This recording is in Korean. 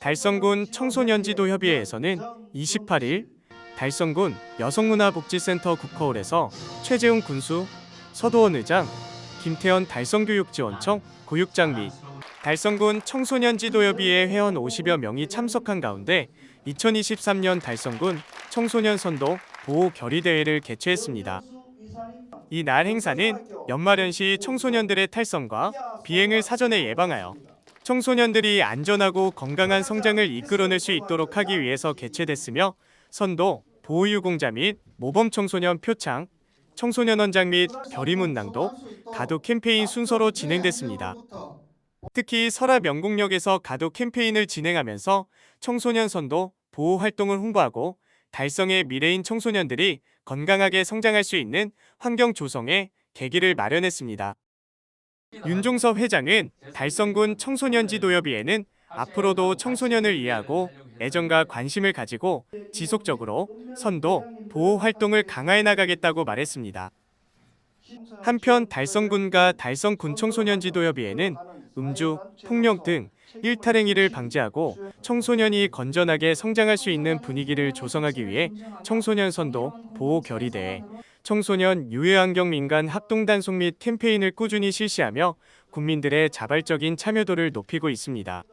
달성군 청소년지도협의회에서는 28일 달성군 여성문화복지센터 국허홀에서 최재훈 군수, 서도원 의장, 김태현 달성교육지원청 고육장 및 달성군 청소년지도협의회 회원 50여 명이 참석한 가운데 2023년 달성군 청소년 선도 보호 결의 대회를 개최했습니다. 이날 행사는 연말연시 청소년들의 탈선과 비행을 사전에 예방하여 청소년들이 안전하고 건강한 성장을 이끌어낼 수 있도록 하기 위해서 개최됐으며 선도, 보호유공자 및 모범 청소년 표창, 청소년 원장 및 별이문낭도 가독 캠페인 순서로 진행됐습니다. 특히 설화 명곡역에서 가독 캠페인을 진행하면서 청소년 선도 보호 활동을 홍보하고 달성의 미래인 청소년들이 건강하게 성장할 수 있는 환경 조성에 계기를 마련했습니다. 윤종섭 회장은 달성군 청소년지도협의회는 앞으로도 청소년을 이해하고 애정과 관심을 가지고 지속적으로 선도, 보호 활동을 강화해 나가겠다고 말했습니다. 한편 달성군과 달성군 청소년지도협의회는 음주, 폭력 등 일탈행위를 방지하고 청소년이 건전하게 성장할 수 있는 분위기를 조성하기 위해 청소년 선도 보호 결의대회, 청소년 유해환경 민간 합동 단속 및 캠페인을 꾸준히 실시하며 국민들의 자발적인 참여도를 높이고 있습니다.